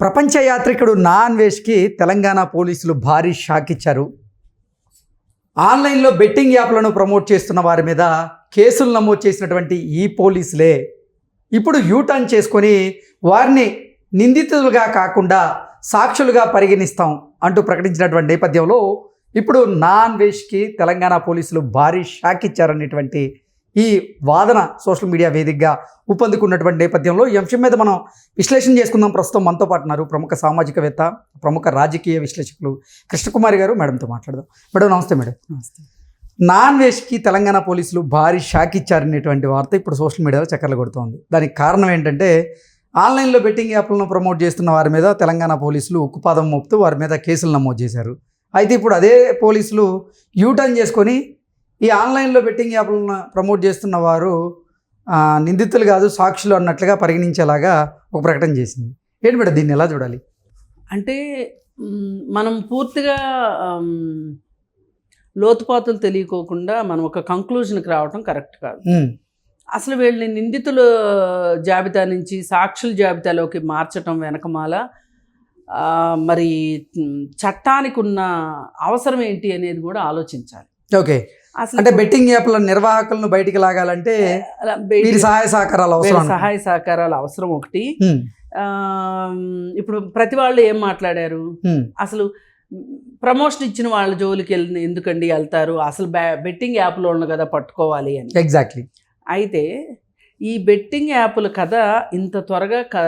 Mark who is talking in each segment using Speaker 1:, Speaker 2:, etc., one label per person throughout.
Speaker 1: ప్రపంచ యాత్రికుడు నాన్వేష్కి తెలంగాణ పోలీసులు భారీ షాక్ ఇచ్చారు ఆన్లైన్లో బెట్టింగ్ యాప్లను ప్రమోట్ చేస్తున్న వారి మీద కేసులు నమోదు చేసినటువంటి ఈ పోలీసులే ఇప్పుడు యూటర్న్ చేసుకొని వారిని నిందితులుగా కాకుండా సాక్షులుగా పరిగణిస్తాం అంటూ ప్రకటించినటువంటి నేపథ్యంలో ఇప్పుడు నాన్వేష్కి తెలంగాణ పోలీసులు భారీ షాక్ ఇచ్చారనేటువంటి ఈ వాదన సోషల్ మీడియా వేదికగా ఊపందుకున్నటువంటి నేపథ్యంలో ఈ అంశం మీద మనం విశ్లేషణ చేసుకుందాం. ప్రస్తుతం మనతో పాటు ఉన్నారు ప్రముఖ సామాజికవేత్త ప్రముఖ రాజకీయ విశ్లేషకులు కృష్ణకుమారి గారు. మేడంతో మాట్లాడదాం. మేడం నమస్తే మేడం.
Speaker 2: నమస్తే.
Speaker 1: నాన్ వేష్కి తెలంగాణ పోలీసులు భారీ షాక్ ఇచ్చారనేటువంటి వార్త ఇప్పుడు సోషల్ మీడియాలో చక్కర్లు కొడుతోంది. దానికి కారణం ఏంటంటే ఆన్లైన్లో బెట్టింగ్ యాప్లను ప్రమోట్ చేస్తున్న వారి మీద తెలంగాణ పోలీసులు ఉక్కుపాదం మోపుతూ వారి మీద కేసులు నమోదు చేశారు. అయితే ఇప్పుడు అదే పోలీసులు యూటర్న్ చేసుకొని ఈ ఆన్లైన్లో బెట్టింగ్ యాప్లను ప్రమోట్ చేస్తున్న వారు నిందితులు కాదు సాక్షులు అన్నట్లుగా పరిగణించేలాగా ఒక ప్రకటన చేసింది. ఏంటి మేడం దీన్ని ఎలా చూడాలి?
Speaker 2: అంటే మనం పూర్తిగా లోతుపాతులు తెలియకోకుండా మనం ఒక కంక్లూజన్కి రావటం కరెక్ట్ కాదు. అసలు వీళ్ళని నిందితుల జాబితా నుంచి సాక్షుల జాబితాలోకి మార్చటం వెనకమాల మరి చట్టానికి ఉన్న అవసరం ఏంటి అనేది కూడా ఆలోచించాలి.
Speaker 1: ఓకే. అంటే బెట్టింగ్ యాప్ల నిర్వాహకులను బయటికి లాగాలంటే సహాయ సహకారాలు అవసరం
Speaker 2: సహాయ సహకారాలు అవసరం ఒకటి. ఇప్పుడు ప్రతి వాళ్ళు ఏం మాట్లాడారు? అసలు ప్రమోషన్ ఇచ్చిన వాళ్ళ జోలికి వెళ్ళి ఎందుకండి వెళ్తారు? అసలు బెట్టింగ్ యాప్లో ఉన్న కదా పట్టుకోవాలి అని.
Speaker 1: ఎగ్జాక్ట్లీ.
Speaker 2: అయితే ఈ బెట్టింగ్ యాప్ల కథ ఇంత త్వరగా క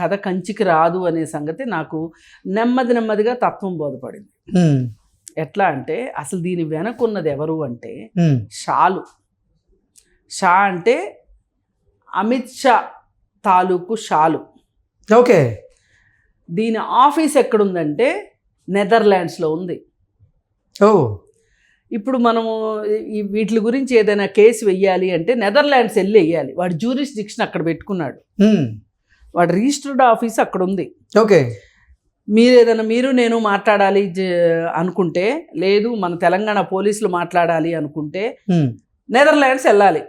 Speaker 2: కథ కంచికి రాదు అనే సంగతి నాకు నెమ్మది నెమ్మదిగా తత్వం బోధపడింది. ఎట్లా అంటే అసలు దీని వెనకున్నది ఎవరు అంటే షాలు. షా అంటే అమిత్ షా తాలూకు షాలు.
Speaker 1: ఓకే.
Speaker 2: దీని ఆఫీస్ ఎక్కడుందంటే నెదర్లాండ్స్లో ఉంది.
Speaker 1: ఓ.
Speaker 2: ఇప్పుడు మనము ఈ వీటి గురించి ఏదైనా కేసు వెయ్యాలి అంటే నెదర్లాండ్స్ వెళ్ళి వెయ్యాలి. వాడు జ్యూరిస్డిక్షన్ అక్కడ పెట్టుకున్నాడు. వాడు రిజిస్టర్డ్ ఆఫీస్ అక్కడ ఉంది
Speaker 1: ఓకే.
Speaker 2: మీరు ఏదైనా మీరు నేను మాట్లాడాలి జ- అనుకుంటే లేదు మన తెలంగాణ పోలీసులు మాట్లాడాలి అనుకుంటే నెదర్లాండ్స్ వెళ్ళాలి.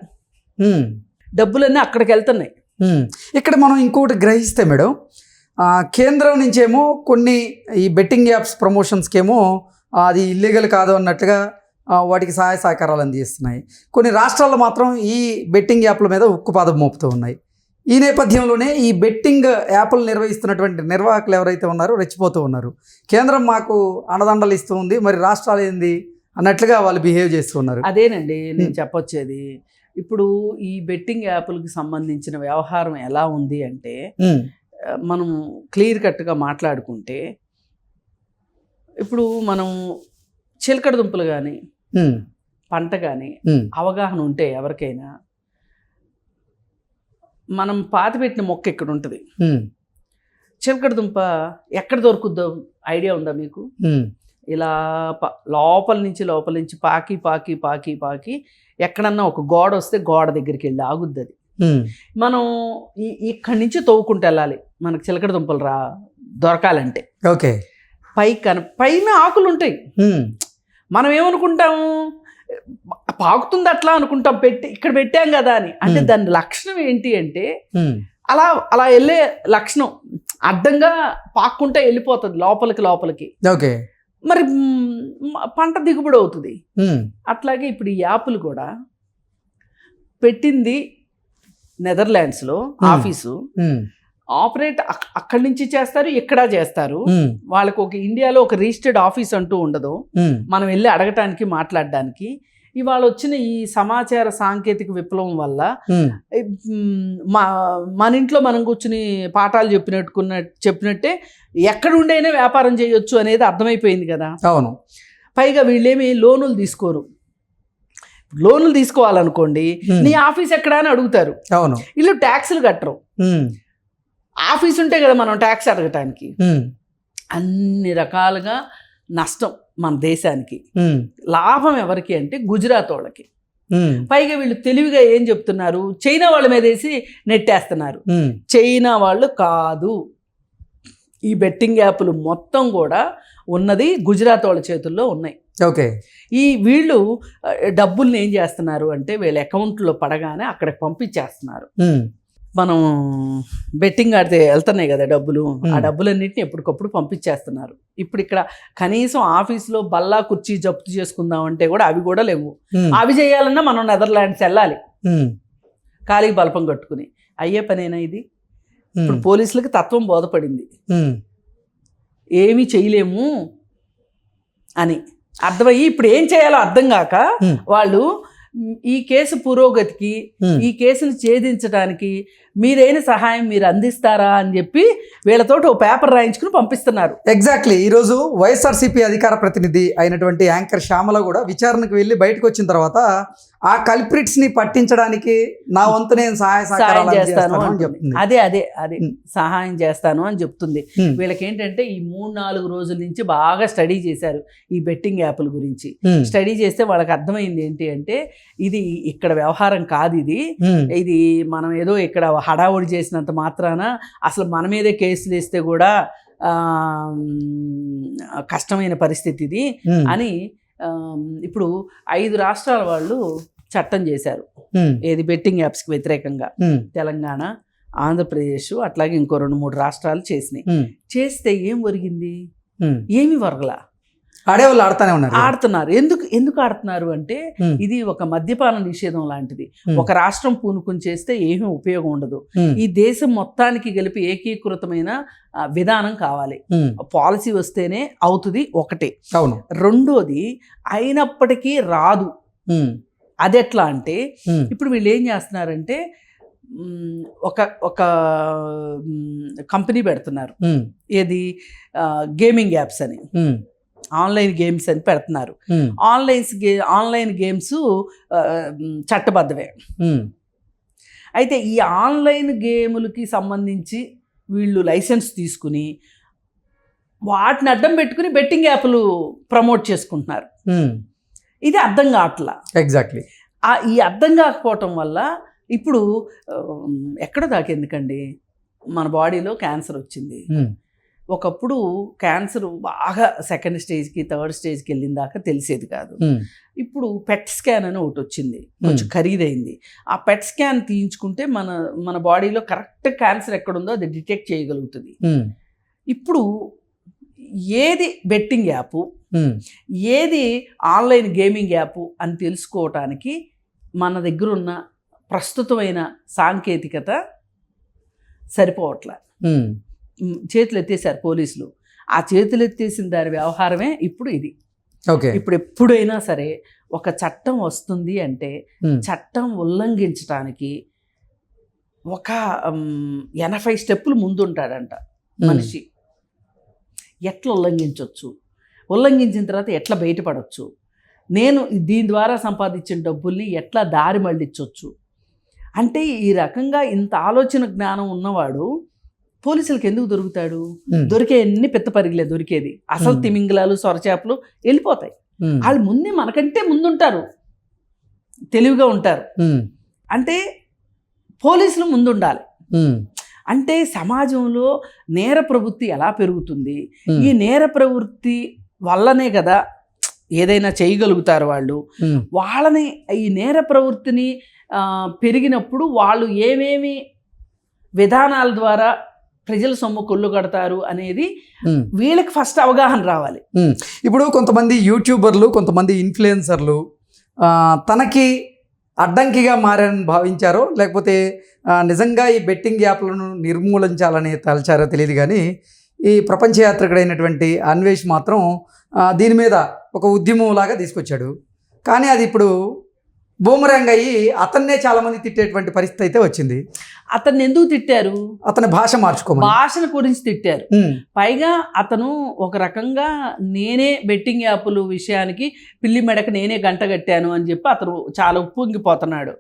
Speaker 2: డబ్బులన్నీ అక్కడికి వెళ్తున్నాయి.
Speaker 1: ఇక్కడ మనం ఇంకోటి గ్రహిస్తే మేడం కేంద్రం నుంచేమో కొన్ని ఈ బెట్టింగ్ యాప్స్ ప్రమోషన్స్కేమో ఆ, అది ఇల్లీగల్ కాదు అన్నట్టుగా వాటికి సహాయ సహకారాలు అందిస్తున్నాయి. కొన్ని రాష్ట్రాల్లో మాత్రం ఈ బెట్టింగ్ యాప్ల మీద ఉక్కుపాదం మోపుతూ ఉన్నాయి. ఈ నేపథ్యంలోనే ఈ బెట్టింగ్ యాప్లు నిర్వహిస్తున్నటువంటి నిర్వాహకులు ఎవరైతే ఉన్నారో రెచ్చిపోతూ ఉన్నారు. కేంద్రం మాకు అండదండలు ఇస్తూ ఉంది. మరి రాష్ట్రాలు ఏంది అన్నట్లుగా వాళ్ళు బిహేవ్ చేస్తూ ఉన్నారు.
Speaker 2: అదేనండి నేను. చెప్పొచ్చేది. ఇప్పుడు ఈ బెట్టింగ్ యాప్లకు సంబంధించిన వ్యవహారం ఎలా ఉంది అంటే మనం క్లియర్ కట్గా మాట్లాడుకుంటే ఇప్పుడు మనం చిలకడ దుంపలు కానీ పంట కానీ అవగాహన ఉంటే ఎవరికైనా మనం పాతి పెట్టిన మొక్క ఇక్కడ ఉంటుంది చిలకడ దుంప ఎక్కడ దొరుకుద్దో ఐడియా ఉందా మీకు? ఇలా ప- లోపల నుంచి లోపల నుంచి పాకి పాకి పాకి పాకి ఎక్కడన్నా ఒక గోడ వస్తే గోడ దగ్గరికి వెళ్ళి ఆగుద్ది అది మనం ఈ ఇక్కడి నుంచి తవ్వుకుంటూ వెళ్ళాలి. మనకు చిలకడ దుంపలు రా దొరకాలంటే.
Speaker 1: ఓకే.
Speaker 2: పై కన పైన ఆకులు ఉంటాయి మనం ఏమనుకుంటాము? పాకుతుంది అట్లా అనుకుంటాం. పెట్టి ఇక్కడ పెట్టాం కదా అని. అంటే. దాని లక్షణం ఏంటి అంటే అలా అలా వెళ్ళే లక్షణం. అడ్డంగా పాక్కుంటే వెళ్ళిపోతుంది లోపలికి లోపలికి.
Speaker 1: ఓకే.
Speaker 2: మరి పంట దిగుబడి అవుతుంది. అట్లాగే ఇప్పుడు ఈ యాప్లు కూడా పెట్టింది నెదర్లాండ్స్లో
Speaker 1: Hmm.
Speaker 2: ఆఫీసు. ఆపరేట్ అక్- అక్కడి నుంచి చేస్తారు ఇక్కడ చేస్తారు. వాళ్ళకి ఒక ఇండియాలో ఒక రిజిస్టర్డ్ ఆఫీస్ అంటూ ఉండదు. మనం వెళ్ళి అడగటానికి మాట్లాడడానికి. ఇవాళ వచ్చిన ఈ సమాచార సాంకేతిక విప్లవం వల్ల మ్, మన ఇంట్లో మనం కూర్చుని పాఠాలు చెప్పినట్టుకున్న చెప్పినట్టే ఎక్కడ ఉండైనా వ్యాపారం చేయొచ్చు అనేది అర్థమైపోయింది కదా.
Speaker 1: అవును.
Speaker 2: పైగా వీళ్ళేమి లోనులు తీసుకోరు. లోనులు తీసుకోవాలనుకోండి నీ ఆఫీస్ ఎక్కడ అని అడుగుతారు.
Speaker 1: అవును.
Speaker 2: వీళ్ళు ట్యాక్సులు కట్టరు. ఆఫీస్ ఉంటే కదా మనం ట్యాక్స్ అడగటానికి. అన్ని రకాలుగా నష్టం. మన దేశానికి. లాభం ఎవరికి అంటే గుజరాత్ వాళ్ళకి. పైగా వీళ్ళు తెలివిగా ఏం చెప్తున్నారు? చైనా వాళ్ళ మీద వేసి నెట్టేస్తున్నారు. చైనా వాళ్ళు కాదు. ఈ బెట్టింగ్ యాప్లు మొత్తం కూడా ఉన్నది గుజరాత్ వాళ్ళ చేతుల్లో ఉన్నాయి.
Speaker 1: ఓకే.
Speaker 2: ఈ వీళ్ళు డబ్బుల్ని ఏం చేస్తున్నారు అంటే వీళ్ళ అకౌంట్లో పడగానే అక్కడికి పంపించేస్తున్నారు. మనం బెట్టింగ్ ఆడితే వెళ్తున్నాయి కదా డబ్బులు. ఆ. డబ్బులన్నింటినీ ఎప్పటికప్పుడు పంపించేస్తున్నారు. ఇప్పుడు ఇక్కడ కనీసం ఆఫీస్లో బల్లా కుర్చీ జప్తు చేసుకుందాం అంటే కూడా అవి కూడా లేవు. అవి చేయాలన్నా మనం నెదర్లాండ్స్ వెళ్ళాలి. ఖాళీ బల్పం కట్టుకుని. అయ్యే పనేనా ఇది? ఇప్పుడు పోలీసులకు తత్వం బోధపడింది. ఏమీ చేయలేము అని. అర్థమయ్యి ఇప్పుడు ఏం చేయాలో అర్థం కాక. వాళ్ళు ఈ కేసు పురోగతికి. ఈ కేసును ఛేదించడానికి మీరైన సహాయం మీరు అందిస్తారా అని చెప్పి వీళ్ళతోటి ఓ పేపర్ రాయించుకుని పంపిస్తున్నారు.
Speaker 1: ఎగ్జాక్ట్లీ ఈరోజు వైఎస్ఆర్సీపీ అధికార ప్రతినిధి అయినటువంటి యాంకర్ శ్యామల కూడా విచారణకు వెళ్ళి బయటకు వచ్చిన తర్వాత ఆ కల్ప్రిట్స్ని పట్టించడానికి నా వంతు నేను సహాయ
Speaker 2: సహాయం చేస్తాను
Speaker 1: అని. చెప్తుంది.
Speaker 2: అదే అదే అదే. సహాయం చేస్తాను అని చెప్తుంది. వీళ్ళకి ఏంటంటే ఈ మూడు నాలుగు రోజుల నుంచి బాగా స్టడీ చేశారు ఈ బెట్టింగ్ యాప్ల గురించి. స్టడీ చేస్తే వాళ్ళకి అర్థమైంది ఏంటి అంటే ఇది ఇక్కడ వ్యవహారం కాదు ఇది. ఇది మనం ఏదో ఇక్కడ హడావుడి చేసినంత మాత్రాన అసలు మన మీదే కేసులు వేస్తే కూడా కష్టమైన పరిస్థితి ఇది అని ఇప్పుడు ఐదు రాష్ట్రాల వాళ్ళు చట్టం చేశారు. ఏది బెట్టింగ్ యాప్స్కి వ్యతిరేకంగా. తెలంగాణ ఆంధ్రప్రదేశ్ అట్లాగే ఇంకో రెండు మూడు రాష్ట్రాలు చేసినాయి. చేస్తే ఏం ఒరిగింది. ఏమి వరగలా
Speaker 1: ఆడేవాళ్ళు ఆడుతానే ఉన్నారు.
Speaker 2: ఆడుతున్నారు. ఎందుకు ఎందుకు ఆడుతున్నారు అంటే ఇది ఒక మద్యపాన నిషేధం లాంటిది. ఒక రాష్ట్రం పూనుకుని చేస్తే ఏమీ ఉపయోగం ఉండదు. ఈ దేశం మొత్తానికి గెలిపి ఏకీకృతమైన విధానం కావాలి. పాలసీ వస్తేనే అవుతుంది ఒకటి.
Speaker 1: అవును.
Speaker 2: రెండోది అయినప్పటికీ రాదు. అది ఎట్లా అంటే ఇప్పుడు వీళ్ళు ఏం చేస్తున్నారంటే ఒక ఒక కంపెనీ పెడుతున్నారు. ఏది? గేమింగ్ యాప్స్ అని. ఆన్లైన్ గేమ్స్ అని పెడుతున్నారు. ఆన్లైన్స్ గే ఆన్లైన్ గేమ్స్ చట్టబద్ధమే. అయితే ఈ ఆన్లైన్ గేములకి సంబంధించి వీళ్ళు లైసెన్స్ తీసుకుని వాటిని అడ్డం పెట్టుకుని బెట్టింగ్ యాప్లు ప్రమోట్ చేసుకుంటున్నారు. ఇది అర్థం కావట్లా?
Speaker 1: ఎగ్జాక్ట్లీ.
Speaker 2: ఆ ఈ అర్థం కాకపోవటం వల్ల ఇప్పుడు ఎక్కడ దాకా ఎందుకండి మన బాడీలో క్యాన్సర్ వచ్చింది. ఒకప్పుడు క్యాన్సర్ బాగా సెకండ్ స్టేజ్కి థర్డ్ స్టేజ్కి వెళ్ళిన దాకా తెలిసేది కాదు. ఇప్పుడు పెట్ స్కాన్ అని ఒకటి వచ్చింది. కొంచెం ఖరీదైంది. ఆ పెట్ స్కాన్ తీయించుకుంటే మన మన బాడీలో కరెక్ట్ క్యాన్సర్ ఎక్కడుందో అది డిటెక్ట్ చేయగలుగుతుంది. ఇప్పుడు ఏది బెట్టింగ్ యాప్ ఏది ఆన్లైన్ గేమింగ్ యాప్ అని తెలుసుకోవటానికి మన దగ్గర ఉన్న ప్రస్తుతమైన సాంకేతికత సరిపోవట్లే. చేతులు ఎత్తేసారు పోలీసులు. ఆ చేతులు ఎత్తేసిన దాని వ్యవహారమే ఇప్పుడు ఇది.
Speaker 1: ఓకే.
Speaker 2: ఇప్పుడు ఎప్పుడైనా సరే ఒక చట్టం వస్తుంది అంటే చట్టం ఉల్లంఘించడానికి ఒక ఎనభై స్టెప్పులు ముందుంటాడంట మనిషి. ఎట్లా ఉల్లంఘించవచ్చు ఉల్లంఘించిన తర్వాత ఎట్లా బయటపడవచ్చు నేను దీని ద్వారా సంపాదించిన డబ్బుల్ని ఎట్లా దారి మళ్ళించవచ్చు అంటే ఈ రకంగా ఇంత ఆలోచన జ్ఞానం ఉన్నవాడు పోలీసులకు ఎందుకు దొరుకుతాడు దొరికే ఎన్ని పెద్ద పరిగిలే దొరికేది? అసలు. తిమింగలాలు సొరచేపలు వెళ్ళిపోతాయి. వాళ్ళు ముందే మనకంటే ముందుంటారు. తెలివిగా ఉంటారు. అంటే పోలీసులు ముందుండాలి. అంటే సమాజంలో నేర ప్రవృత్తి ఎలా పెరుగుతుంది? ఈ నేర ప్రవృత్తి వల్లనే కదా ఏదైనా చేయగలుగుతారు వాళ్ళు. వాళ్ళని ఈ నేర ప్రవృత్తిని పెరిగినప్పుడు వాళ్ళు ఏమేమి విధానాల ద్వారా ప్రజల సొమ్ము కొల్లు కడతారు అనేది. వీళ్ళకి ఫస్ట్ అవగాహన రావాలి.
Speaker 1: ఇప్పుడు కొంతమంది యూట్యూబర్లు కొంతమంది ఇన్ఫ్లుయెన్సర్లు తనకి అడ్డంకిగా మారని భావించారో లేకపోతే నిజంగా ఈ బెట్టింగ్ యాప్లను నిర్మూలించాలని తలచారో తెలియదు కానీ ఈ ప్రపంచ యాత్రికుడైనటువంటి అన్వేష్ మాత్రం దీని మీద ఒక ఉద్యమం లాగా తీసుకొచ్చాడు. కానీ అది ఇప్పుడు బూమరాంగ్ అయ్యి అతన్నే చాలామంది తిట్టేటువంటి పరిస్థితి అయితే వచ్చింది.
Speaker 2: అతన్ని ఎందుకు తిట్టారు?
Speaker 1: అతని భాష మార్చుకోమని.
Speaker 2: భాషను గురించి తిట్టారు. పైగా అతను ఒక రకంగా నేనే బెట్టింగ్ యాప్లు విషయానికి పిల్లి మెడకు నేనే గంట కట్టాను అని చెప్పి అతను చాలా ఉప్పొంగిపోతున్నాడు.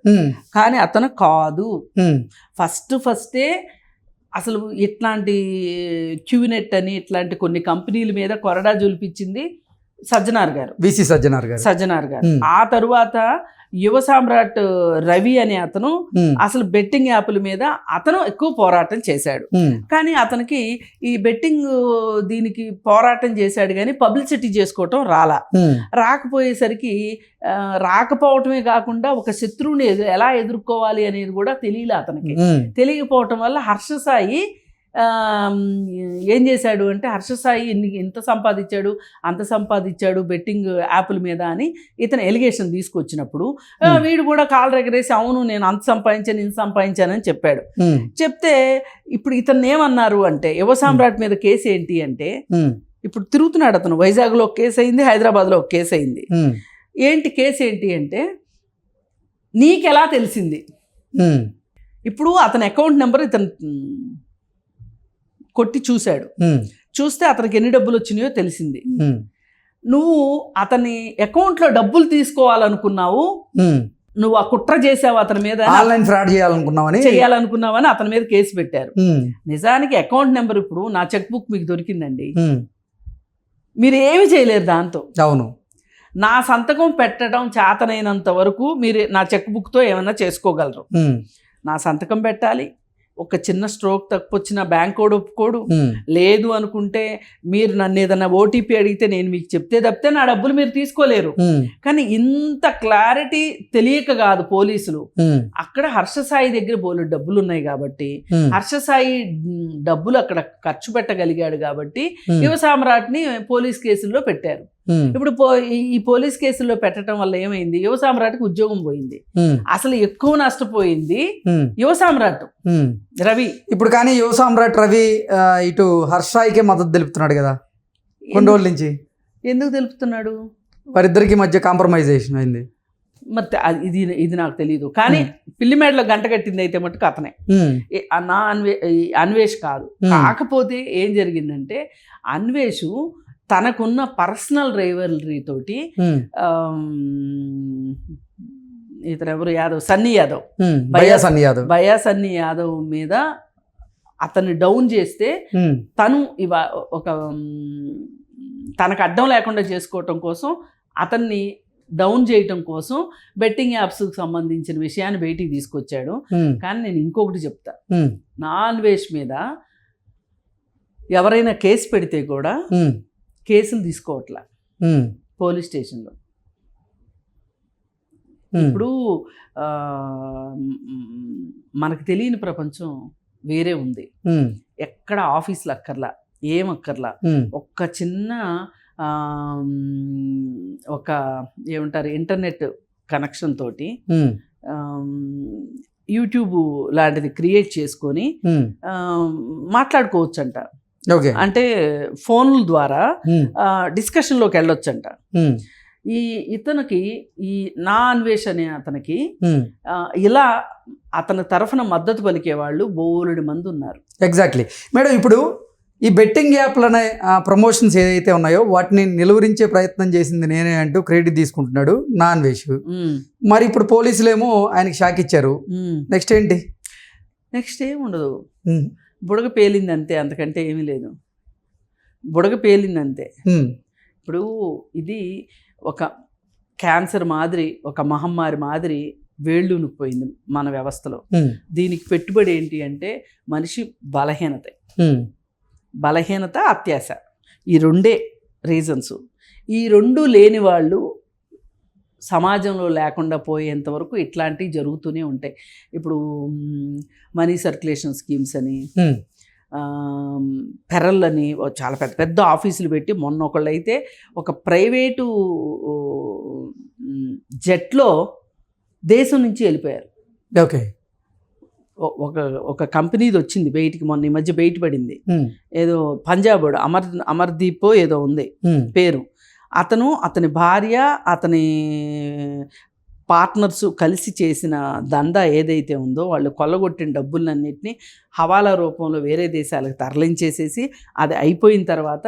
Speaker 2: కానీ అతను కాదు. ఫస్ట్ ఫస్టే అసలు ఇట్లాంటి క్యూనెట్ అని ఇట్లాంటి కొన్ని కంపెనీల మీద కొరడా జులిపించింది. సజ్జనార్ గారు.
Speaker 1: విసి సజ్జనార్ గారు.
Speaker 2: సజ్జనార్ గారు. ఆ తరువాత యువ సామ్రాట్ రవి అనే అతను అసలు బెట్టింగ్ యాప్ల మీద అతను ఎక్కువ పోరాటం చేశాడు. కానీ అతనికి ఈ బెట్టింగ్ దీనికి పోరాటం చేశాడు కానీ పబ్లిసిటీ చేసుకోవటం రాలా. రాకపోయేసరికి రాకపోవటమే కాకుండా ఒక శత్రువుని ఎలా ఎదుర్కోవాలి అనేది కూడా తెలియలే అతనికి. తెలియకపోవటం వల్ల హర్షసాయి ఏం చేశాడు అంటే హర్షసాయి ఇన్ని ఇంత సంపాదించాడు అంత సంపాదించాడు బెట్టింగ్ యాప్ల మీద అని ఇతను ఎలిగేషన్ తీసుకొచ్చినప్పుడు. వీడు కూడా కాలు ఎగరేసి అవును నేను అంత సంపాదించాను ఇంత సంపాదించానని చెప్పాడు. చెప్తే ఇప్పుడు ఇతను ఏమన్నారు అంటే యువ సామ్రాట్ మీద కేసు ఏంటి అంటే ఇప్పుడు తిరుగుతున్నాడు అతను వైజాగ్లో ఒక కేసు అయింది హైదరాబాద్లో ఒక కేసు అయింది. ఏంటి కేసు ఏంటి అంటే నీకెలా తెలిసింది? ఇప్పుడు అతని అకౌంట్ నెంబర్ ఇతను కొట్టి చూశాడు. చూస్తే అతనికి ఎన్ని డబ్బులు వచ్చినాయో తెలిసింది. నువ్వు అతని అకౌంట్లో డబ్బులు తీసుకోవాలనుకున్నావు. నువ్వు ఆ కుట్ర చేసావు అతని మీద
Speaker 1: ఆన్లైన్ ఫ్రాడ్ చేయాలనుకున్నామని
Speaker 2: చేయాలనుకున్నావని అతని మీద కేసు పెట్టారు. నిజానికి అకౌంట్ నెంబర్ ఇప్పుడు నా చెక్ బుక్ మీకు దొరికిందండి. మీరు ఏమి చేయలేరు దాంతో.
Speaker 1: అవును.
Speaker 2: నా సంతకం పెట్టడం చేతనైనంత వరకు మీరు నా చెక్ బుక్తో ఏమైనా చేసుకోగలరు. నా సంతకం పెట్టాలి ఒక చిన్న స్ట్రోక్ తక్కువ వచ్చిన బ్యాంక్ కోడ్ ఒప్పుకోడు. లేదు అనుకుంటే మీరు నన్ను ఏదైనా ఓటీపీ అడిగితే నేను మీకు చెప్తే తప్పితే నా డబ్బులు మీరు తీసుకోలేరు. కానీ ఇంత క్లారిటీ తెలియక కాదు పోలీసులు. అక్కడ హర్షసాయి దగ్గర బోలు డబ్బులు ఉన్నాయి కాబట్టి హర్షసాయి డబ్బులు అక్కడ ఖర్చు పెట్టగలిగాడు కాబట్టి యువ సామ్రాట్ని పోలీస్ కేసుల్లో పెట్టారు. ఇప్పుడు ఈ- పోలీస్ కేసుల్లో పెట్టడం వల్ల ఏమైంది? యువ సామ్రాట్కి ఉద్యోగం పోయింది. అసలు ఎక్కువ నష్టపోయింది యువ సామ్రాట్. రవి.
Speaker 1: ఇప్పుడు కానీ యువ సామ్రాట్ రవి ఇటు హర్షాయికే మద్దతు తెలుపుతున్నాడు కదా? కొన్ని రోజుల నుంచి.
Speaker 2: ఎందుకు తెలుపుతున్నాడు?
Speaker 1: వారిద్దరికి మధ్య కాంప్రమైజేషన్ అయింది.
Speaker 2: మరి ఇది ఇది నాకు తెలియదు కానీ పిల్లిమేడలో గంట కట్టింది అయితే మటుకు అతనే. నా అన్వే అన్వేష్ కాదు. కాకపోతే ఏం జరిగిందంటే అన్వేషు తనకున్న పర్సనల్ రైవలరీ తోటి
Speaker 1: ఉమ్,
Speaker 2: ఆమ్, ఇతను ఎవరు? యాదవ్ సన్నీ యాదవ్.
Speaker 1: భయ్యా సన్ని యాదవ్.
Speaker 2: బయా సన్నీ యాదవ్ మీద అతన్ని డౌన్ చేస్తే తను ఇవ ఒక తనకు అడ్డం లేకుండా చేసుకోవటం కోసం అతన్ని డౌన్ చేయటం కోసం బెట్టింగ్ యాప్స్కి సంబంధించిన విషయాన్ని బయటికి తీసుకొచ్చాడు. కానీ నేను ఇంకొకటి చెప్తా. నాన్ వేష్ మీద ఎవరైనా కేసు పెడితే కూడా కేసులు తీసుకోవట్లా. పోలీస్ స్టేషన్లో. ఇప్పుడు మనకు తెలియని ప్రపంచం వేరే ఉంది. ఎక్కడ ఆఫీసులు అక్కర్లా ఏం అక్కర్లా. ఒక్క చిన్న ఒక ఏమంటారు ఇంటర్నెట్ కనెక్షన్ తోటి యూట్యూబ్ లాంటిది క్రియేట్ చేసుకొని మాట్లాడుకోవచ్చంట.
Speaker 1: ఓకే
Speaker 2: అంటే ఫోన్ల ద్వారా డిస్కషన్లోకి వెళ్ళొచ్చంట. ఈ ఇతనికి ఈ నా అన్వేష్ అనే అతనికి ఇలా అతని తరఫున మద్దతు పలికే వాళ్ళు బోలెడు మంది ఉన్నారు.
Speaker 1: ఎగ్జాక్ట్లీ. మేడం ఇప్పుడు ఈ బెట్టింగ్ యాప్లనే ప్రమోషన్స్ ఏదైతే ఉన్నాయో వాటిని నిలువరించే ప్రయత్నం చేసింది నేనే అంటూ క్రెడిట్ తీసుకుంటున్నాడు నాన్ వేష్
Speaker 2: ఉమ్,
Speaker 1: మరి ఇప్పుడు పోలీసులేమో ఆయనకి షాక్ ఇచ్చారు. నెక్స్ట్ ఏంటి?
Speaker 2: నెక్స్ట్ ఏం ఉండదు
Speaker 1: ఉమ్,
Speaker 2: బుడగ పేలింది అంతే అంతకంటే ఏమీ లేదు. బుడగ పేలింది అంతే ఇప్పుడు ఇది ఒక క్యాన్సర్ మాదిరి ఒక మహమ్మారి మాదిరి వేళ్ళునిపోయింది మన వ్యవస్థలో. దీనికి పెట్టుబడి ఏంటి అంటే మనిషి బలహీనత. బలహీనత అత్యాశ. ఈ రెండే రీజన్స్. ఈ రెండు లేని వాళ్ళు సమాజంలో లేకుండా పోయేంత వరకు ఇట్లాంటివి జరుగుతూనే ఉంటాయి. ఇప్పుడు మనీ సర్క్యులేషన్ స్కీమ్స్ అని
Speaker 1: ఉమ్,
Speaker 2: పెరల్ అని ఓ చాలా పెద్ద పెద్ద ఆఫీసులు పెట్టి మొన్న ఒకళ్ళు అయితే ఒక ప్రైవేటు జెట్లో దేశం నుంచి వెళ్ళిపోయారు.
Speaker 1: ఓకే.
Speaker 2: ఒక ఒక కంపెనీది వచ్చింది బయటికి మొన్న ఈ మధ్య బయట పడింది. ఏదో పంజాబ్ అమర్ అమర్దీప్ ఏదో ఉంది పేరు. అతను అతని భార్య అతని పార్ట్నర్స్ కలిసి చేసిన దందా ఏదైతే ఉందో వాళ్ళు కొల్లగొట్టిన డబ్బులన్నింటినీ హవాలా రూపంలో వేరే దేశాలకు తరలించేసేసి అది అయిపోయిన తర్వాత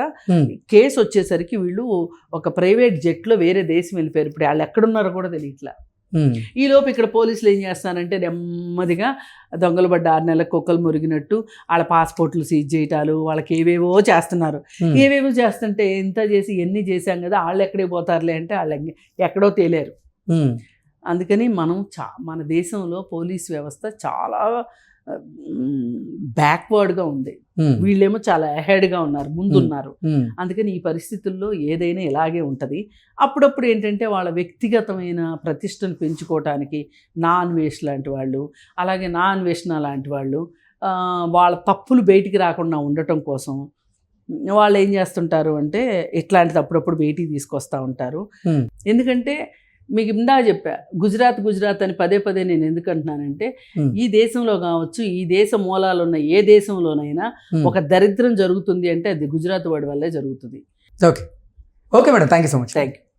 Speaker 2: కేసు వచ్చేసరికి వీళ్ళు ఒక ప్రైవేట్ జెట్లో వేరే దేశం వెళ్ళిపోయారు. ఇప్పుడు వాళ్ళు ఎక్కడున్నారో కూడా తెలియట్లా.
Speaker 1: ఉమ్,
Speaker 2: ఈలోపు ఇక్కడ పోలీసులు ఏం చేస్తారంటే నెమ్మదిగా దొంగలు పడ్డ ఆరు నెలల కుక్కలు మురిగినట్టు వాళ్ళ పాస్పోర్ట్లు సీజ్ చేయటాలు వాళ్ళకి ఏవేవో చేస్తున్నారు. ఏవేవో చేస్తుంటే ఇంత చేసి ఎన్ని చేశాం కదా వాళ్ళు ఎక్కడికి పోతారులే అంటే వాళ్ళు ఎక్క- ఎక్కడో తేలేరు. అందుకని మనం చా మన దేశంలో పోలీస్ వ్యవస్థ చాలా బ్యాక్వర్డ్గా ఉంది. వీళ్ళేమో చాలా అహెడ్గా ఉన్నారు ముందున్నారు. అందుకని ఈ పరిస్థితుల్లో ఏదైనా ఇలాగే ఉంటుంది. అప్పుడప్పుడు ఏంటంటే వాళ్ళ వ్యక్తిగతమైన ప్రతిష్టను పెంచుకోవటానికి నా అన్వేష్ లాంటి వాళ్ళు అలాగే నా అన్వేషణ లాంటి వాళ్ళు వాళ్ళ తప్పులు బయటికి రాకుండా ఉండటం కోసం వాళ్ళు ఏం చేస్తుంటారు అంటే ఇట్లాంటిది అప్పుడప్పుడు బయటికి తీసుకొస్తూ ఉంటారు. ఎందుకంటే మీకు ఇందా చెప్పా గుజరాత్ గుజరాత్ అని పదే పదే నేను ఎందుకు అంటున్నానంటే. ఈ దేశంలో కావచ్చు ఈ దేశ మూలాలు ఉన్న ఏ దేశంలోనైనా. ఒక దరిద్రం జరుగుతుంది అంటే అది గుజరాత్ వాడి వల్లే జరుగుతుంది.
Speaker 1: Okay okay madam thank you so much
Speaker 2: thank you